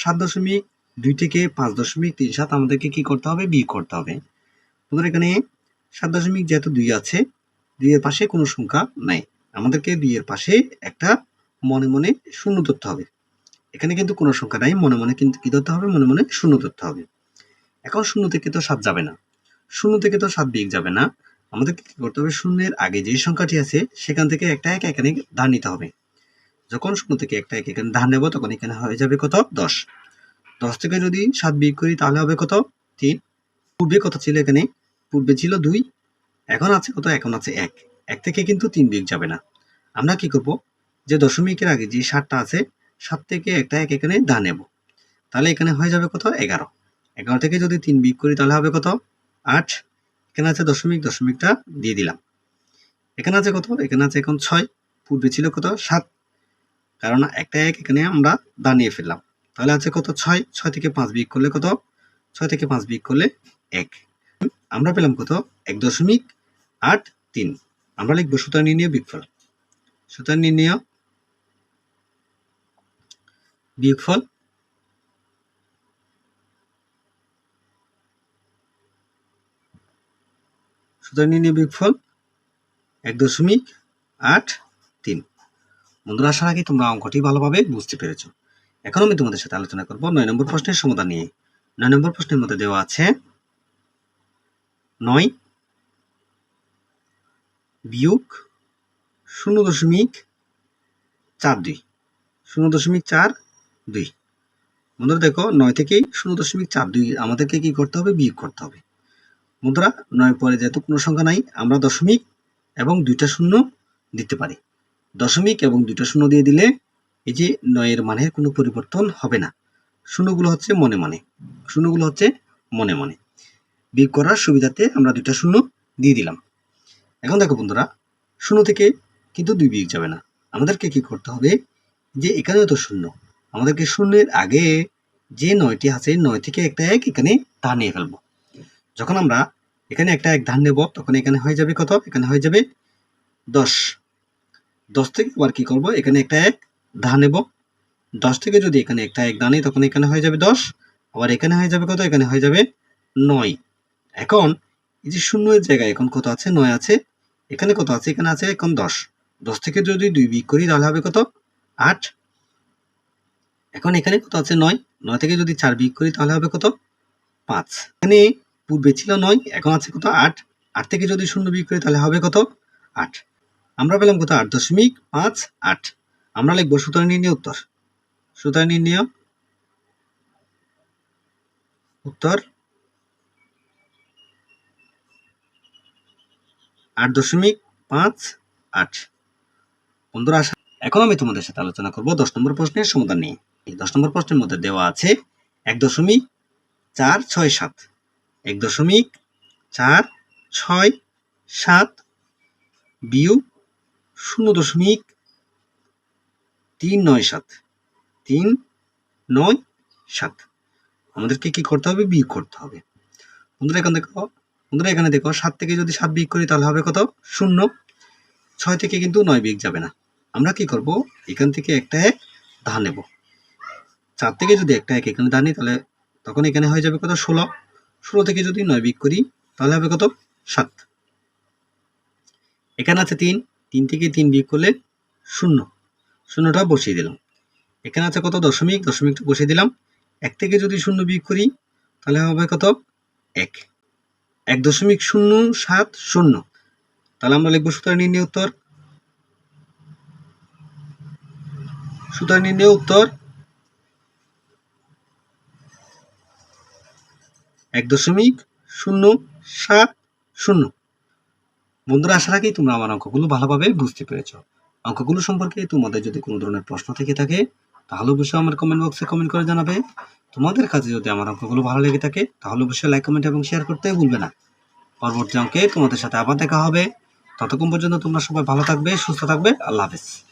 সাত দশমিক দুই থেকে পাঁচ দশমিক তিন সাত আমাদেরকে কি করতে হবে? বিয়োগ করতে হবে। বন্ধুরা এখানে সাত দশমিক যেহেতু দুই আছে, দুইয়ের পাশে কোনো সংখ্যা নাই। আমাদেরকে দুইয়ের পাশে একটা মনে মনে শূন্য ধরতে হবে। এখানে কিন্তু কোনো সংখ্যা নাই, মনে মনে কিন্তু কি ধরতে হবে? মনে মনে শূন্য ধরতে হবে। এখন শূন্য থেকে তো সাত যাবে না। শূন্য থেকে তো সাত বিয়োগ যাবে না। আমাদেরকে কি করতে হবে? শূন্যের আগে যে সংখ্যাটি আছে, সেখান থেকে একটা এক এখানে ধার নিতে হবে। যখন শূন্য থেকে একটা এক এখানে ধার নেব, তখন এখানে হয়ে যাবে কত? দশ। দশ থেকে যদি সাত বিয়োগ করি, তাহলে হবে কত? তিন। পূর্বে কত ছিল এখানে? পূর্বে ছিল দুই। এখন আছে কত? এখন আছে এক। এক থেকে কিন্তু তিন বিয়োগ যাবে না। আমরা কি করব? যে দশমিকের আগে যে সাতটা আছে, সাত থেকে একটা এক এখানে দা নেব। তাহলে এখানে হয়ে যাবে কত? এগারো। এগারো থেকে যদি তিন বিয়োগ করি, তাহলে হবে কত? আট। এখানে আছে দশমিক, দশমিকটা দিয়ে দিলাম। এখানে আছে কত? এখানে আছে এখন ছয়। পূর্বে ছিল কত? সাত। কারণ একটা এক এখানে আমরা দাঁড়িয়ে ফেললাম। তাহলে আছে কত? ছয়। ছয় থেকে পাঁচ বিয়োগ করলে কত? ছয় থেকে পাঁচ বিয়োগ করলে এক। আমরা পেলাম কত? এক দশমিক আট তিন। আমরা লিখব সুতরাং নির্ণয় বিয়োগফল। সুতরাং নির্ণয় বিয়োগফল সুতরাং নির্ণয় বিয়োগফল এক দশমিক আট তিন। বন্ধুরা, আশা রাখি তোমরা অঙ্কটি ভালোভাবে বুঝতে পেরেছ। এখন আমি তোমাদের সাথে আলোচনা করব নয় নম্বর প্রশ্নের সমাধান নিয়ে। নয় নম্বর প্রশ্নের মধ্যে দেওয়া আছে, নয় বিয়োগ শূন্য দশমিক চার দুই। শূন্য দশমিক চার দুই। বন্ধুরা, দেখো, নয় থেকে শূন্য দশমিক চার দুই আমাদেরকে কি করতে হবে? বিয়োগ করতে হবে। বন্ধুরা, নয় পরে যেহেতু কোনো সংখ্যা নাই, আমরা দশমিক এবং দুইটা শূন্য দিতে পারি। দশমিক এবং দুইটা শূন্য দিয়ে দিলে এই যে নয়ের মানের কোনো পরিবর্তন হবে না। শূন্যগুলো হচ্ছে মনে মনে। শূন্যগুলো হচ্ছে মনে মনে। বিয়োগ করার সুবিধাতে আমরা দুইটা শূন্য দিয়ে দিলাম। এখন দেখো বন্ধুরা, শূন্য থেকে কিন্তু দুই বিয়োগ যাবে না। আমাদেরকে কি করতে হবে যে এখানেও তো শূন্য। আমাদেরকে শূন্যের আগে যে নয়টি আছে, নয় থেকে একটা এক এখানে ধার নিয়ে ফেলব। যখন আমরা এখানে একটা এক ধান নেব, তখন এখানে হয়ে যাবে কত? এখানে হয়ে যাবে দশ। দশ থেকে আবার কি করব? এখানে একটা এক ধান নেব। দশ থেকে যদি এখানে একটা এক দানে তখন এখানে হয়ে যাবে দশ। আবার এখানে হয়ে যাবে কত? এখানে হয়ে যাবে নয়। এখন এই যে শূন্যের জায়গায় এখন কত আছে? নয় আছে। এখানে কত আছে? এখানে আছে এখন দশ। দশ থেকে যদি দুই বিয়োগ করি, তাহলে হবে কত? আট। এখন এখানে কত আছে? নয়। নয় থেকে যদি চার বিয়োগ করি, তাহলে হবে কত? পাঁচ। এখানে পূর্বে ছিল নয়, এখন আছে কত? আট। আট থেকে যদি শূন্য বিয়োগ করি, তাহলে হবে কত? আট। আমরা পেলাম কত আট দশমিক পাঁচ আট। আমরা লিখব সুতরাং নির্ণয় উত্তর। সুতরাং নির্ণয় উত্তর আট দশমিক পাঁচ আট। বন্ধুরা আসা এখন আমি তোমাদের সাথে আলোচনা করব দশ নম্বর প্রশ্নের সমাধান নিয়ে। এই দশ নম্বর প্রশ্নের মধ্যে দেওয়া আছে এক দশমিক চার ছয় সাত। এক দশমিক চার ছয় সাত বিয়োগ শূন্য দশমিক তিন নয় সাত। তিন নয় সাত। আমাদেরকে কি করতে হবে? বিয়োগ করতে হবে। বন্ধুরা, এখানে দেখো, বন্ধুরা, এখানে দেখো, সাত থেকে যদি সাত বিয়োগ করি, তাহলে হবে কত? শূন্য। ছয় থেকে কিন্তু নয় বিয়োগ যাবে না। আমরা কি করব? এখান থেকে একটা এক ধান নেব। চার থেকে যদি একটা এক এখানে ধান নিই, তাহলে তখন এখানে হয়ে যাবে কত? ষোলো। ষোলো থেকে যদি নয় বিয়োগ করি, তাহলে হবে কত? সাত। এখানে আছে তিন। তিন থেকে তিন বিয়োগ করলে শূন্য। শূন্যটা বসিয়ে দিলাম। এখানে আছে কত? দশমিক। দশমিকটা বসিয়ে দিলাম। এক থেকে যদি শূন্য বিয়োগ করি, তাহলে হবে কত? এক। এক দশমিক শূন্য সাত শূন্য। তাহলে আমরা লিখব সুতরাং নির্ণয় উত্তর। সুতরাং নির্ণয় উত্তর। এক দশমিক শূন্য সাত শূন্য। বন্ধুরা, আশা রাখি তোমরা আমার অঙ্কগুলো ভালোভাবে বুঝতে পেরেছ। অঙ্কগুলো সম্পর্কে তোমাদের যদি কোনো ধরনের প্রশ্ন থেকে থাকে, তাহলে অবশ্যই আমার কমেন্ট বক্সে কমেন্ট করে জানাবে। তোমাদের কাছে যদি আমার অঙ্কগুলো ভালো লেগে থাকে, তাহলে অবশ্যই লাইক কমেন্ট এবং শেয়ার করতে ভুলবে না। পরবর্তী অঙ্কে তোমাদের সাথে আবার দেখা হবে। ততক্ষণ পর্যন্ত তোমরা সবাই ভালো থাকবে, সুস্থ থাকবে। আল্লাহ হাফেজ।